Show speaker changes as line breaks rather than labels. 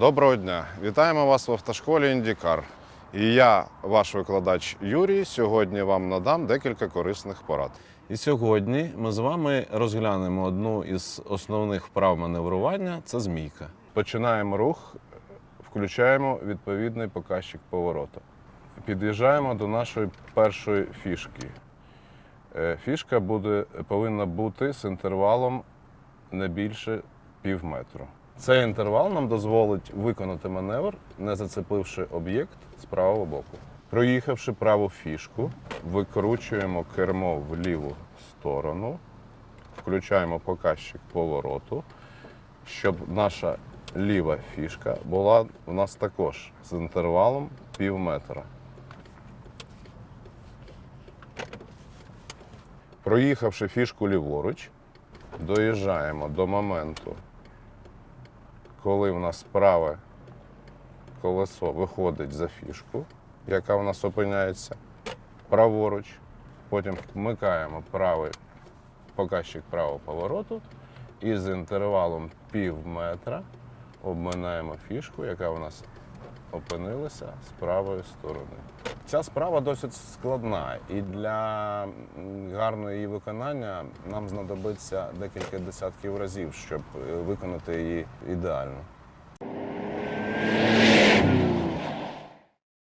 Доброго дня! Вітаємо вас в автошколі Індікар. І я, ваш викладач Юрій, сьогодні вам надам декілька корисних порад. І сьогодні ми з вами розглянемо одну із основних вправ маневрування це змійка. Починаємо рух, включаємо відповідний показчик повороту. Під'їжджаємо до нашої першої фішки. Е, Фішка буде, повинна бути з інтервалом не більше пів метру. Цей інтервал нам дозволить виконати маневр, не зацепивши об'єкт з правого боку. Проїхавши праву фішку, викручуємо кермо в ліву сторону, включаємо показчик повороту, щоб наша ліва фішка була у нас також з інтервалом пів метра. Проїхавши фішку ліворуч, доїжджаємо до моменту, коли в нас праве колесо виходить за фішку, яка у нас опиняється праворуч. Потім вмикаємо правий показчик правого повороту і з інтервалом пів метра обминаємо фішку, яка у нас опинилася з правої сторони. Ця справа досить складна, і для гарного її виконання нам знадобиться декілька десятків разів, щоб е, виконати її ідеально.